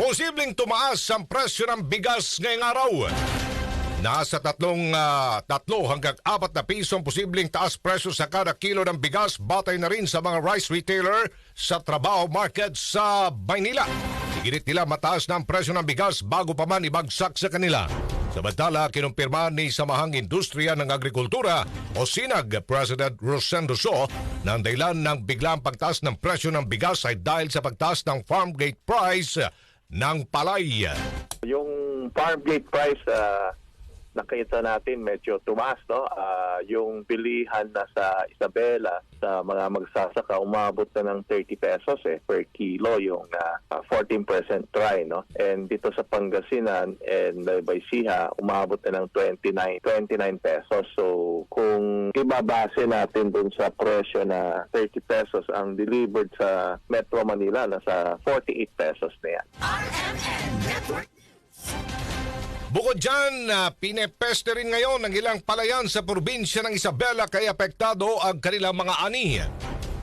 Posibleng tumaas ang presyo ng bigas ngayong araw. Nasa tatlong, ah, tatlo hanggang apat na pisong posibleng taas presyo sa kada kilo ng bigas batay na rin sa mga rice retailer sa trabaho market sa Maynila. Higit nila mataas na ang presyo ng bigas bago pa man ibagsak sa kanila. Samantala, kinumpirma ni Samahang Industriya ng Agrikultura o SINAG President Rosendo So na ang dahilan ng biglang pagtaas ng presyo ng bigas ay dahil sa pagtaas ng farm gate price ng palay. Yung farm gate price ah, nakita natin medyo tumaas no. Ah, yung bilihan na sa Isabela sa mga magsasaka umabot na ng 30 pesos eh per kilo yung ah, ah, 14% dry no. And dito sa Pangasinan and Baysiha umabot na ng 29 29 pesos. So kung ibabase natin dun sa presyo na 30 pesos ang delivered sa Metro Manila nasa 48 pesos na yan. Bukod dyan, uh, pinepeste rin ngayon ng ilang palayan sa probinsya ng Isabela kaya apektado ang kanilang mga ani.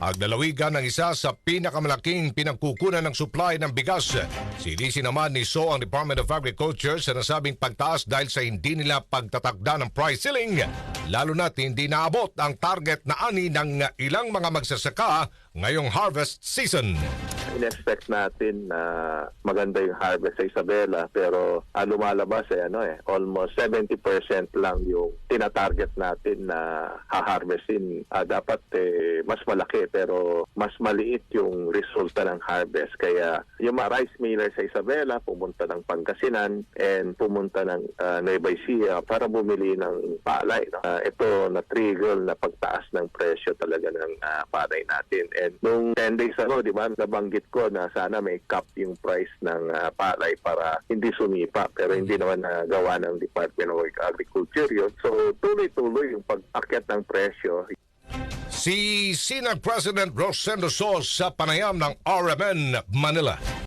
Ang lalawigan ng isa sa pinakamalaking pinagkukunan ng supply ng bigas. Silisi naman ni So ang Department of Agriculture sa nasabing pagtaas dahil sa hindi nila pagtatakda ng price ceiling. Lalo na't hindi naabot ang target na ani ng ilang mga magsasaka ngayong harvest season. In-expect natin na maganda yung harvest sa Isabela pero ah, lumalabas eh ano eh almost 70% lang yung tina-target natin na ha-harvestin. Ah, dapat eh, mas malaki pero mas maliit yung resulta ng harvest kaya yung mga rice miller sa Isabela pumunta ng Pangasinan and pumunta ng ah, Nueva Ecija para bumili ng palay. No? Ah, ito na-trigger na pagtaas ng presyo talaga ng ah, palay natin. And nung 10 days ago, di ba, nabanggit ko na sana may cap yung price ng ah, palay para hindi sumipa. Pero hindi naman nagawa ng Department of Agriculture yun. So tuloy-tuloy yung pag-akyat ng presyo. Si Sinag President Rosendo So sa panayam ng RMN Manila.